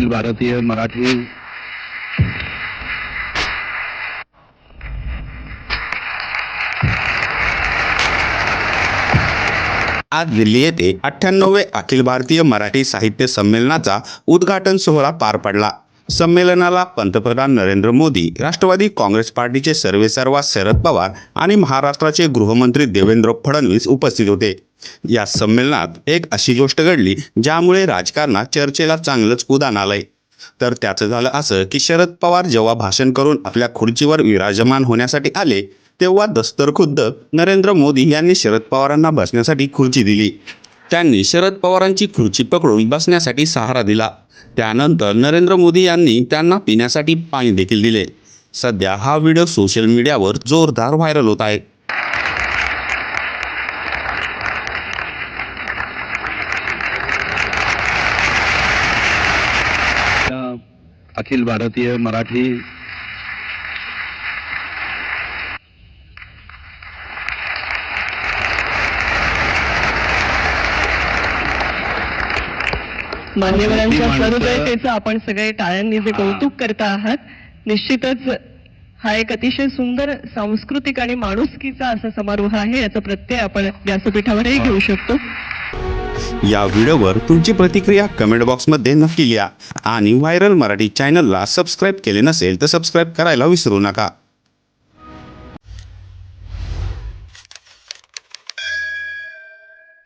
भारतीय मराठी आज दिल्ली येथे अठ्ठ्याण्णवे अखिल भारतीय मराठी साहित्य संमेलनाचा उद्घाटन सोहळा पार पडला. संमेलनाला पंतप्रधान नरेंद्र मोदी राष्ट्रवादी काँग्रेस पार्टीचे सर्वेसर्वा शरद पवार आणि महाराष्ट्राचे गृहमंत्री देवेंद्र फडणवीस उपस्थित होते. या संमेलनात एक अशी गोष्ट घडली ज्यामुळे राजकारणात चर्चेला चांगलंच उदान आलंय. तर त्याचं झालं असं की शरद पवार जेव्हा भाषण करून आपल्या खुर्चीवर विराजमान होण्यासाठी आले तेव्हा दस्तर खुद्द नरेंद्र मोदी यांनी शरद पवारांना बसण्यासाठी खुर्ची दिली. त्यांनी शरद पवारांची खुर्ची पकडून बसण्यासाठी सहारा दिला. त्यानंतर नरेंद्र मोदी यांनी त्यांना पिण्यासाठी पाणी देखील दिले. सध्या हा व्हिडिओ सोशल मीडियावर जोरदार व्हायरल होत आहे. अखिल भारतीय मराठी मान्यवरांच्या सहृदयतेचं आपण सगळे टाळ्यांनी जे कौतुक करता आहात निश्चितच हा एक अतिशय सुंदर सांस्कृतिक आणि माणुसकीचा असा समारोह आहे याचा प्रत्यय आपण व्यासपीठावरही घेऊ शकतो. या व्हिडिओवर तुमची प्रतिक्रिया कमेंट बॉक्समध्ये नक्की लिहा आणि व्हायरल मराठी चॅनलला सबस्क्राईब केले नसेल तर सबस्क्राईब करायला विसरू नका.